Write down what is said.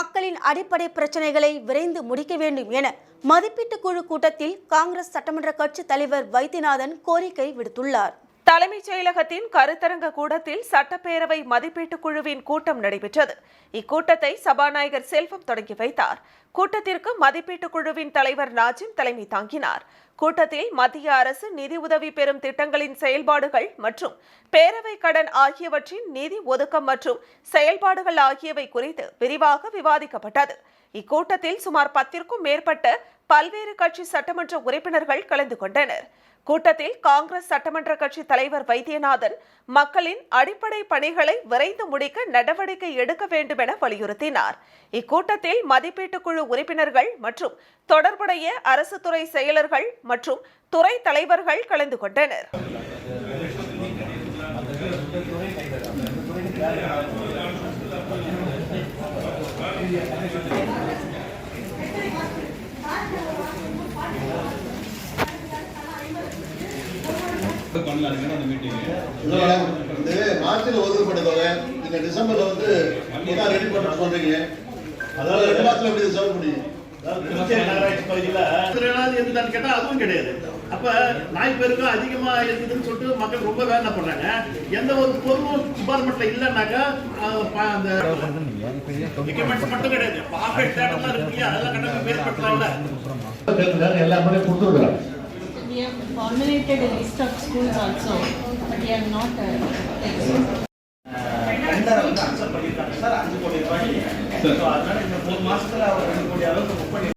மக்களின் அடிப்படை பிரச்சனைகளை விரைந்து முடிக்க வேண்டும் என மதிப்பீட்டு குழு கூட்டத்தில் காங்கிரஸ் சட்டமன்ற கட்சி தலைவர் வைத்தியநாதன் கோரிக்கை விடுத்துள்ளார். தலைமைச் செயலகத்தின் கருத்தரங்க கூடத்தில் சட்டப்பேரவை மதிப்பீட்டுக் குழுவின் கூட்டம் நடைபெற்றது. இக்கூட்டத்தை சபாநாயகர் செல்வம் தொடங்கி வைத்தார். கூட்டத்திற்கு மதிப்பீட்டுக் குழுவின் தலைவர் நாஜிம் தலைமை தாங்கினார். கூட்டத்தில் மத்திய அரசு நிதி உதவி பெறும் திட்டங்களின் செயல்பாடுகள் மற்றும் பேரவை கடன் ஆகியவற்றின் நிதி ஒதுக்கம் மற்றும் செயல்பாடுகள் ஆகியவை குறித்து விரிவாக விவாதிக்கப்பட்டது. இக்கூட்டத்தில் சுமார் பத்திற்கும் மேற்பட்ட பல்வேறு கட்சி சட்டமன்ற உறுப்பினர்கள் கலந்து கொண்டனர். கூட்டத்தில் காங்கிரஸ் சட்டமன்ற கட்சி தலைவர் வைத்தியநாதன் மக்களின் அடிப்படை பணிகளை விரைந்து முடிக்க நடவடிக்கை எடுக்க வேண்டும் என வலியுறுத்தினார். இக்கூட்டத்தில் மதிப்பீட்டுக் குழு உறுப்பினர்கள் மற்றும் தொடர்புடைய அரசு துறை செயலர்கள் மற்றும் துறை தலைவர்கள் கலந்து கொண்டனர். இந்த மார்ச்ல ஒதுக்கப்பட்ட தொகை நீங்க டிசம்பர்ல வந்து எல்லாம் ரெடி பண்ண சொல்றீங்க. அதாவது ரெண்டு மாசத்துல எப்படி செலவு புதுச்சேரி நகராட்சி பகுதியில் திருநாள் இருக்குதான்னு கேட்டா அதுவும் கிடையாது. அப்ப நாய் பெருக்கம் அதிகமா இருக்குதுன்னு சொல்லிட்டு மக்கள் ரொம்ப வேதனை பண்றாங்க எந்த ஒரு பொருளும் டிபார்ட்மெண்ட்ல இல்லைன்னாக்கா அந்த எக்யூப்மெண்ட்ஸ் மட்டும் கிடையாது. ஆபரேட் தேட்டர்லாம் இருக்கு அதெல்லாம் கட்டணம் ஏற்படுத்தலாம்ல எல்லா முறையும் கொடுத்துருக்குறோம் we have formulated a list of schools also, but we have not uh, sir ಅಂದು ಕೋಟಿ ರೂಪಾಯಿ ಸೊ ಅದನ್ನ ಮೂರು ಮಾಸದಲ್ಲಿ ಅವ್ರು ಎರಡು ಕೋಟಿ ಅರವತ್ತು ಮುಪ್ಪಡಿ